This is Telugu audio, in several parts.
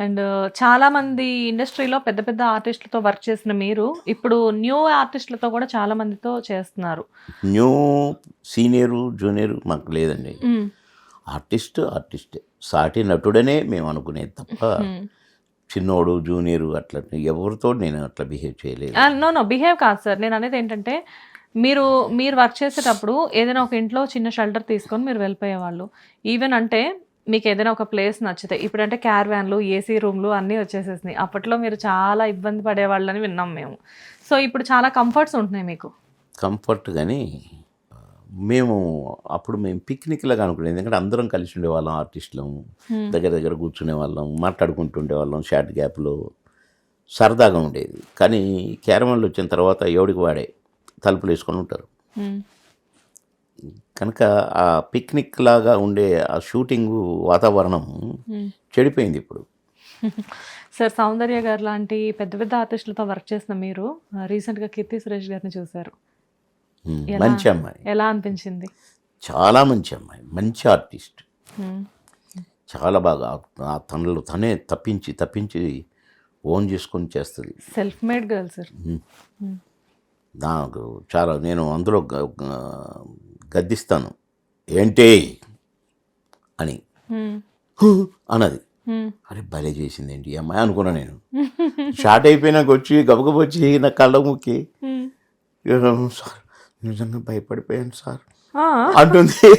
అండ్ చాలా మంది ఇండస్ట్రీలో పెద్ద పెద్ద ఆర్టిస్టులతో వర్క్ చేసిన మీరు ఇప్పుడు న్యూ ఆర్టిస్టులతో కూడా చాలా మందితో చేస్తున్నారు. న్యూ సీనియరు జూనియర్ మాకు లేదండి. ఆర్టిస్ట్ ఆర్టిస్టే. సాటి నటుడనే మేము అనుకునేది తప్ప. చిన్నోడు జూనియరు అట్లా ఎవరితో నేను అట్లా బిహేవ్ చేయలేదు. నో నో బిహేవ్ కాదు సార్. నేను అనేది ఏంటంటే మీరు మీరు వర్క్ చేసేటప్పుడు ఏదైనా ఒక ఇంట్లో చిన్న షెల్టర్ తీసుకొని మీరు వెళ్ళిపోయేవాళ్ళు. ఈవెన్ అంటే మీకు ఏదైనా ఒక ప్లేస్ నచ్చితే ఇప్పుడంటే క్యార్వాన్లు ఏసీ రూమ్లు అన్నీ వచ్చేసేసినాయి. అప్పట్లో మీరు చాలా ఇబ్బంది పడేవాళ్ళని విన్నాం మేము. సో ఇప్పుడు చాలా కంఫర్ట్స్ ఉంటున్నాయి మీకు. కంఫర్ట్ కానీ మేము అప్పుడు మేము పిక్నిక్ లాగా అనుకునేది. ఎందుకంటే అందరం కలిసి ఉండేవాళ్ళం ఆర్టిస్టులం దగ్గర దగ్గర కూర్చునే వాళ్ళం మాట్లాడుకుంటుండే వాళ్ళం షార్ట్ గ్యాప్లో సరదాగా ఉండేది. కానీ క్యారమన్లు వచ్చిన తర్వాత ఎవడికి వాడే తలుపులు వేసుకొని ఉంటారు. మ్మ్. కనుక ఆ పిక్నిక్ లాగా ఉండే ఆ షూటింగ్ వాతావరణం. చెడిపోయింది ఇప్పుడు. సార్ సౌందర్య గారు లాంటి పెద్ద పెద్ద ఆర్టిస్టులతో వర్క్ చేసిన మీరు రీసెంట్గా కీర్తి సురేష్ గారిని చూశారు? మంచి అమ్మాయి. ఎలా అనిపించింది? చాలా మంచి అమ్మాయి. మంచి ఆర్టిస్ట్. చాలా బాగా ఆ తనలో తనే తప్పించి తప్పించి ఓన్ చేసుకొని చేస్తుంది. Self made girl sir. నాకు చాలా నేను అందులో గద్దిస్తాను. ఏంటి? అని. అన్నది. అరే భలే చేసింది ఏంటి అమ్మాయి అనుకున్నా నేను. షార్ట్ అయిపోయినాక వచ్చి గబగబ వచ్చి నా కళ్ళ ముక్కి మ్మ్. "ఏం సార్ నిజంగా భయపడిపోయాను సార్. అంటుంది?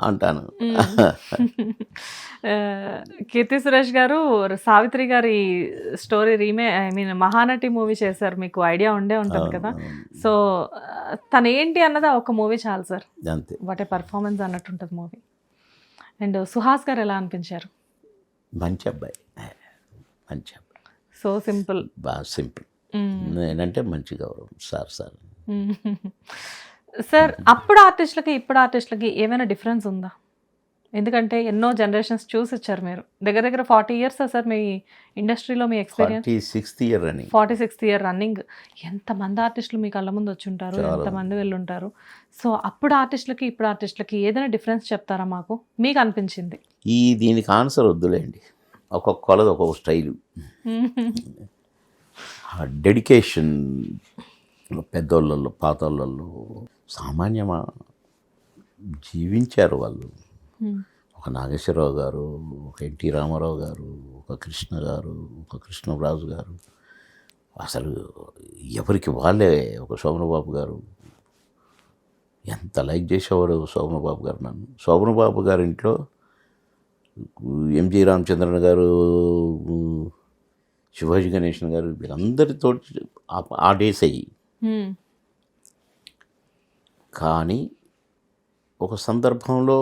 అంటాను. కీర్తి సురేష్ గారు సావిత్రి గారి story remake I mean Mahanati movie చేశారు. మీకు ఐడియా ఉండే ఉంటుంది కదా. సో తను ఏంటి అన్నది ఒక మూవీ చాలు సార్. అంతే. వాట్ ఏ పర్ఫార్మెన్స్ అన్నట్టు ఉంటుంది మూవీ. అండ్ సుహాస్ గారు ఎలా అనిపించారు? మంచి అబ్బాయి. మంచి అబ్బాయి. So simple. బాగా సింపుల్. నేనంటే మంచి గౌరవం సార్ సార్. సార్ అప్పుడు ఆర్టిస్టులకి ఇప్పుడు ఆర్టిస్టులకి ఏమైనా డిఫరెన్స్ ఉందా? ఎందుకంటే ఎన్నో జనరేషన్స్ చూసి వచ్చారు మీరు. దగ్గర దగ్గర ఫార్టీ ఇయర్స్ సార్ మీ ఇండస్ట్రీలో మీ ఎక్స్పీరియన్స్? సిక్స్త్ ఇయర్ అని ఫార్టీ సిక్స్త్ ఇయర్ రన్నింగ్. ఎంతమంది ఆర్టిస్టులు మీ కళ్ళ ముందు వచ్చి ఉంటారు. ఎంతమంది వెళ్ళుంటారు? సో అప్పుడు ఆర్టిస్టులకి ఇప్పుడు ఆర్టిస్టులకి ఏదైనా డిఫరెన్స్ చెప్తారా మాకు? మీకు అనిపించింది. ఈ దీనికి ఆన్సర్ వద్దులేండి. ఒక్కొక్క కొలది ఒక్కొక్క స్టైలు. డెడికేషన్ పెద్దోళ్ళల్లో పాతోళ్ళల్లో సామాన్యమా? జీవించారు వాళ్ళు. ఒక నాగేశ్వరరావు గారు ఒక ఎన్టీ రామారావు గారు ఒక కృష్ణ గారు ఒక కృష్ణరాజు గారు. అసలు ఎవరికి వాళ్ళే ఒక శోభనబాబు గారు? ఎంత లైక్ చేసేవాడు శోభనబాబు గారు నన్ను? శోభనబాబు గారి ఇంట్లో ఎంజి రామచంద్రన్ గారు శివాజీ గణేషన్ గారు వీళ్ళందరితో ఆ- డేస్ అయ్యి. కానీ ఒక సందర్భంలో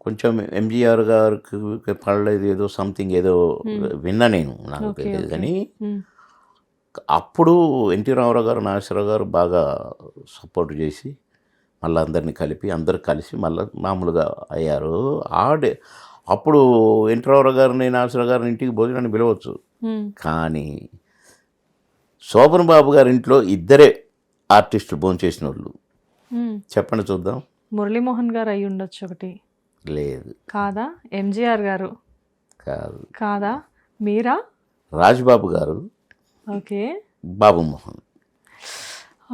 కొంచెం ఎంజీఆర్ గారికి పడలేదు ఏదో సంథింగ్ ఏదో విన్నా నేను నాకు తెలియదు. కానీ Hmm. అప్పుడు ఎన్టీ రామారావు గారు నాగేశ్వరరావు గారు బాగా సపోర్ట్ చేసి మళ్ళీ అందరినీ కలిపి అందరు కలిసి మళ్ళీ మామూలుగా అయ్యారు ఆడే అప్పుడు ఎన్టీ రామారావు గారిని నాగేశ్వరరావు గారిని ఇంటికి భోజనాన్ని పిలవచ్చు Hmm. కానీ శోభన్ బాబు గారి ఇంట్లో ఇద్దరే ఆర్టిస్టులు భోంచేసిన వాళ్ళు. చెప్పండి చూద్దాం. మురళీమోహన్ గారు అయి ఉండొచ్చు ఒకటి. లేదు. కాదా? ఎంజిఆర్ గారు. కాదు. కాదా? మీరా? రాజ్బాబు గారు. ఓకే. బాబు మోహన్.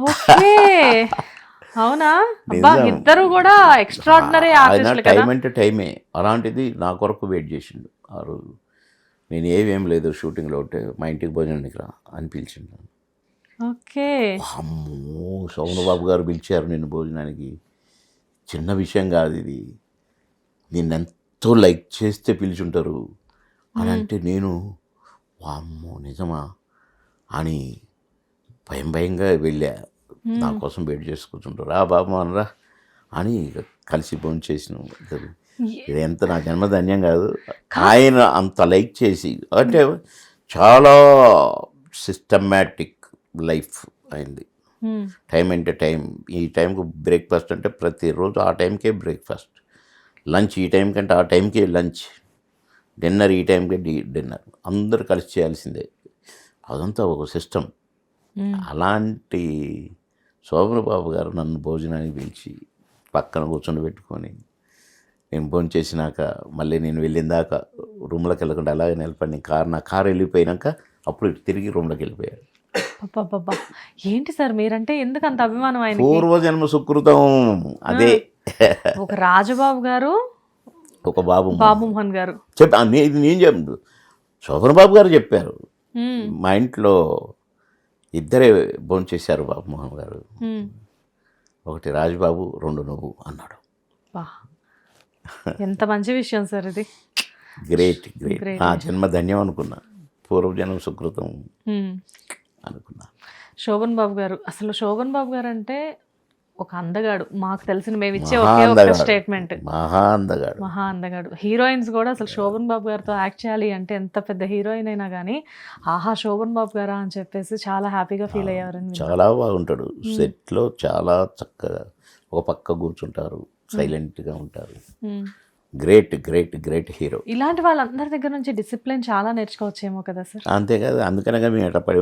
ఓకే. అవునా. ఇద్దరు కూడా ఎక్స్ట్రాడినరీ టైం అంటే టైమే. అలాంటిది నా కొరకు వెయిట్ చేసిండు. ఆ రోజు. నేను ఏవేం లేదు షూటింగ్లో ఉంటే మా ఇంటికి భోజనానికి రా అని పిలిచిండు ఓకే. అమ్మో శోభన బాబు గారు పిలిచారు నిన్ను భోజనానికి. చిన్న విషయం కాదు ఇది. నిన్ను ఎంతో లైక్ చేస్తే పిలిచుంటారు. అని అంటే నేను వామ్మో నిజమా? అని భయం భయంగా వెళ్ళా. నా కోసం వెయిట్ చేసుకుంటుంటారు రా బాబు అనరా అని కలిసి భోజనం చేసినాం. ఇద్దరు. ఇది ఎంత నా జన్మధన్యం కాదు. ఆయన అంత లైక్ చేసి అంటే చాలా సిస్టమాటిక్ లైఫ్ అయింది. టైం అంటే టైం. ఈ టైంకి బ్రేక్ఫాస్ట్ అంటే ప్రతిరోజు ఆ టైంకే బ్రేక్ఫాస్ట్. లంచ్ ఈ టైం కంటే ఆ టైంకే లంచ్. డిన్నర్ ఈ టైంకే డి డిన్నర్. అందరు కలిసి చేయాల్సిందే. అదంతా ఒక సిస్టమ్. అలాంటి బాబు గారు నన్ను భోజనానికి పిలిచి పక్కన కూర్చొని పెట్టుకొని నేను ఫోన్ చేసినాక మళ్ళీ నేను వెళ్ళిన దాకా రూమ్లోకి వెళ్ళకుండా అలాగే నిలబడి కార్ నా కార్ వెళ్ళిపోయినాక అప్పుడు తిరిగి రూమ్లోకి వెళ్ళిపోయాడు. అబ్బబ్బబ్బా. ఏంటి సార్ మీరంటే ఎందుకు అంత అభిమానం ఆయనకి? పూర్వజన్మ సుకృతం అదే. ఒక రాజబాబు గారు ఒక బాబు బాబు మోహన్ గారు. చెప్పి ఆ, ఇది నేను చెప్పు శోభన్ బాబు గారు చెప్పారు. ఉమ్, మా ఇంట్లో ఇద్దరే భోంచేశారు బాబు మోహన్ గారు. ఉమ్. ఒకటి రాజుబాబు రెండు నువ్వు అన్నాడు. ఎంత మంచి విషయం సార్ ఇది. Great great. Great. నా జన్మ ధన్యం అనుకున్నా. పూర్వజన్మ సుకృతం. ఉమ్. అనుకున్నా. శోభన్ బాబు గారు అసలు శోభన్ బాబు గారు అంటే ఒక అందగాడు. మాకు తెలిసిన మేము ఇచ్చే ఒకే ఒక. స్టేట్మెంట్ మహా అందగాడు. మహా అందగాడు. హీరోయిన్స్ కూడా అసలు శోభన్ బాబు గారితో యాక్ట్ చేయాలి అంటే ఎంత పెద్ద హీరోయిన్ అయినా కానీ ఆహా శోభన్ బాబు గారా అని చెప్పేసి చాలా హ్యాపీగా ఫీల్ అయ్యారని విన్నాను. చాలా బాగుంటాడు. సెట్లో చాలా చక్కగా ఒక పక్క కూర్చుంటారు. సైలెంట్గా ఉంటారు. గ్రేట్ గ్రేట్ గ్రేట్ హీరో ఇలాంటి వాళ్ళందరి దగ్గర నుంచి డిసిప్లిన్ చాలా నేర్చుకోవచ్చేమో కదా సార్? అంతేకాదు అందుకనగా మేము ఎట్లా పడి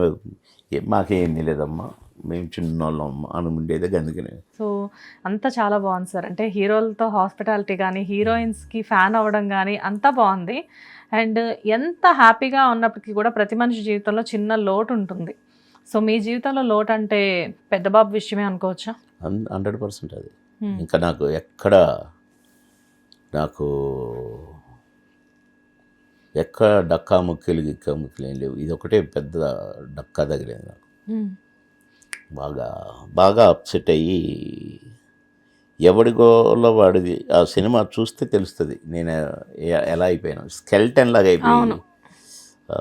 మాకేం తెలియదమ్మా మేము చిన్నోళ్ళమ్మా అని ఉండేది అందుకనే. సో అంతా చాలా బాగుంది సార్. అంటే హీరోలతో హాస్పిటాలిటీ కానీ హీరోయిన్స్కి ఫ్యాన్ అవ్వడం కానీ అంతా బాగుంది. అండ్ ఎంత హ్యాపీగా ఉన్నప్పటికీ కూడా ప్రతి మనిషి జీవితంలో చిన్న లోటు ఉంటుంది. సో మీ జీవితంలో లోటు అంటే పెద్ద బాబు విషయమే అనుకోవచ్చా? హండ్రెడ్ పర్సెంట్ అది. ఇంకా నాకు ఎక్కడ నాకు ఎక్కడ డక్కా ముక్కలు గిక్కా ముక్కలు ఏం లేవు ఇది ఒకటే పెద్ద డక్కా తగిలింది నాకు. బాగా బాగా అప్సెట్ అయ్యి ఎవడిగోలో వాడిది ఆ సినిమా చూస్తే తెలుస్తుంది నేను ఎలా అయిపోయాను స్కెల్టన్ లాగా అయిపోయి అవును. ఆ,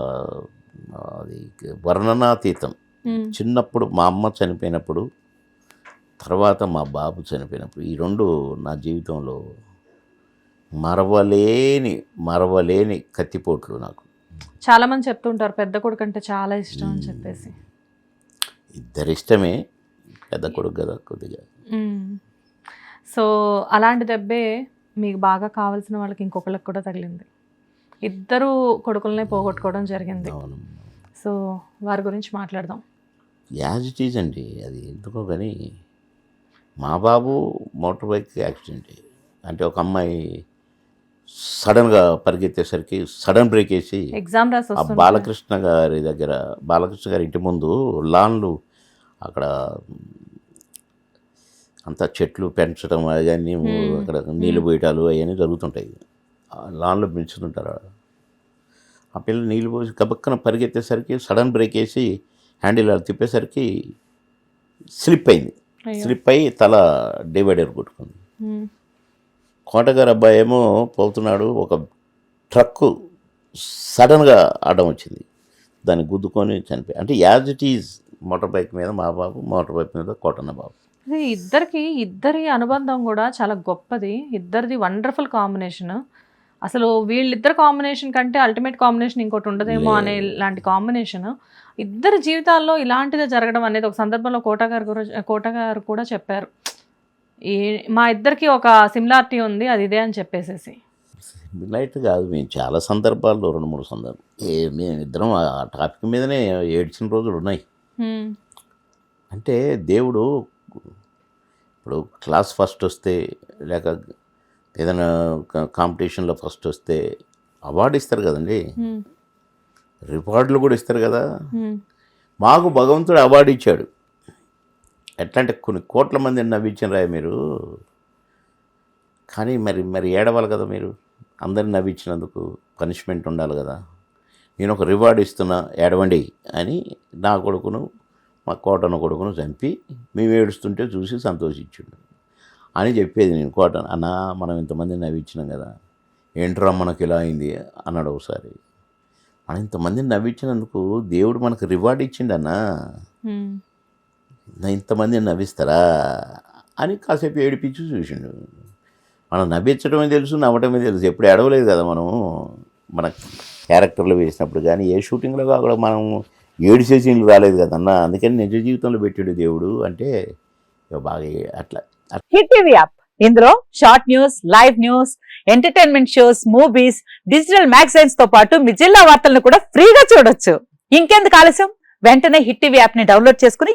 అది వర్ణనాతీతం. చిన్నప్పుడు మా అమ్మ చనిపోయినప్పుడు తర్వాత మా బాబు చనిపోయినప్పుడు ఈ రెండు నా జీవితంలో మరవలేని మరవలేని కత్తిపోట్లు నాకు. చాలా మంది చెప్తుంటారు పెద్ద కొడుకు అంటే చాలా ఇష్టం అని చెప్పేసి. ఇద్దరు ఇష్టమే పెద్ద కొడుకు కదా కొద్దిగా. సో అలాంటి దెబ్బే మీకు బాగా కావాల్సిన వాళ్ళకి ఇంకొకళ్ళకి కూడా తగిలింది. ఇద్దరు కొడుకులనే పోగొట్టుకోవడం జరిగింది. సో వారి గురించి మాట్లాడదాం. యాజ్ ఇట్ ఈజ్ అండి అది ఎందుకో కానీ మా బాబు మోటార్ బైక్ యాక్సిడెంట్ అంటే ఒక అమ్మాయి సడన్గా పరిగెత్తేసరికి సడన్ బ్రేక్ వేసి ఎగ్జామ్ రాసి ఆ బాలకృష్ణ గారి దగ్గర బాలకృష్ణ గారి ఇంటి ముందు లాన్లు అక్కడ అంతా చెట్లు పెంచడం అవన్నీ. అక్కడ నీళ్ళు పోయటాలు అవన్నీ జరుగుతుంటాయి లాన్లు పెంచుతుంటారు. ఆ పిల్ల నీళ్ళు పోసి గబక్కన పరిగెత్తేసరికి సడన్ బ్రేక్ వేసి హ్యాండిల్ అలా తిప్పేసరికి స్లిప్ అయింది. స్లిప్ అయ్యి తల డివైడర్ కొట్టుకుంది. కోటగారు అబ్బాయి ఏమో పోతున్నాడు ఒక ట్రక్కు సడన్గా అడ్డం వచ్చింది. దాన్ని గుద్దుకొని చనిపోయి అంటే as it is motor bike మీద మా బాబు మోటార్ బైక్ మీద కోటన్న బాబు. ఇది ఇద్దరికి ఇద్దరి అనుబంధం కూడా చాలా గొప్పది. ఇద్దరిది వండర్ఫుల్ కాంబినేషన్. అసలు వీళ్ళిద్దరు కాంబినేషన్ కంటే అల్టిమేట్ కాంబినేషన్ ఇంకోటి ఉండదేమో. అనే ఇలాంటి కాంబినేషన్. ఇద్దరి జీవితాల్లో ఇలాంటిదే జరగడం అనేది ఒక సందర్భంలో కోట గారు గుర- కోట గారు కూడా చెప్పారు. ఈ మా ఇద్దరికి ఒక సిమిలారిటీ ఉంది అది ఇదే అని చెప్పేసేసి నైట్ కాదు మేము చాలా సందర్భాల్లో రెండు మూడు సందర్భాలు మేము ఇద్దరం ఆ టాపిక్ మీదనే ఏడ్చిన రోజులు ఉన్నాయి. అంటే దేవుడు ఇప్పుడు క్లాస్ ఫస్ట్ వస్తే లేక ఏదైనా కాంపిటీషన్లో ఫస్ట్ వస్తే అవార్డు ఇస్తారు కదండి. రివార్డులు కూడా ఇస్తారు కదా. మాకు భగవంతుడు అవార్డు ఇచ్చాడు ఎట్లా అంటే కొన్ని కోట్ల మందిని నవ్వించిన రాయ మీరు? కానీ మరి మరి ఏడవాలి కదా మీరు? అందరిని నవ్వించినందుకు పనిష్మెంట్ ఉండాలి కదా. నేను ఒక రివార్డు ఇస్తున్నా ఏడవండి అని నా కొడుకును మా కోటన కొడుకును చంపి మేము ఏడుస్తుంటే చూసి సంతోషించిండు అని చెప్పేది నేను. కోట అన్న మనం ఇంతమందిని నవ్వించినాం కదా. ఏంట్రా మనకి ఇలా అయింది? అన్నాడు ఒకసారి. మనం ఇంతమందిని నవ్వించినందుకు దేవుడు మనకు రివార్డ్ ఇచ్చిండన్నా. ఇంతమంది నవ్విస్తారా? అని కాసేపు ఏడిపించి చూసిండు. మనం నవ్వించడమే తెలుసు నవ్వటమే తెలుసు. ఎప్పుడు ఏడవలేదు కదా మనం. మన క్యారెక్టర్లు వేసినప్పుడు కానీ ఏ షూటింగ్లో కాకుండా మనం ఏడిసే సీన్లు రాలేదు కదన్న అందుకని నిజ జీవితంలో పెట్టాడు దేవుడు అంటే బాగా అట్లా హిట్ టీవీ యాప్. ఇందులో short news live news entertainment shows movies digital మ్యాగజైన్స్తో పాటు మీ జిల్లా వార్తలను కూడా ఫ్రీగా చూడొచ్చు. ఇంకెందుకు ఆలస్యం? వెంటనే హిట్ టీవీ యాప్ని డౌన్లోడ్ చేసుకుని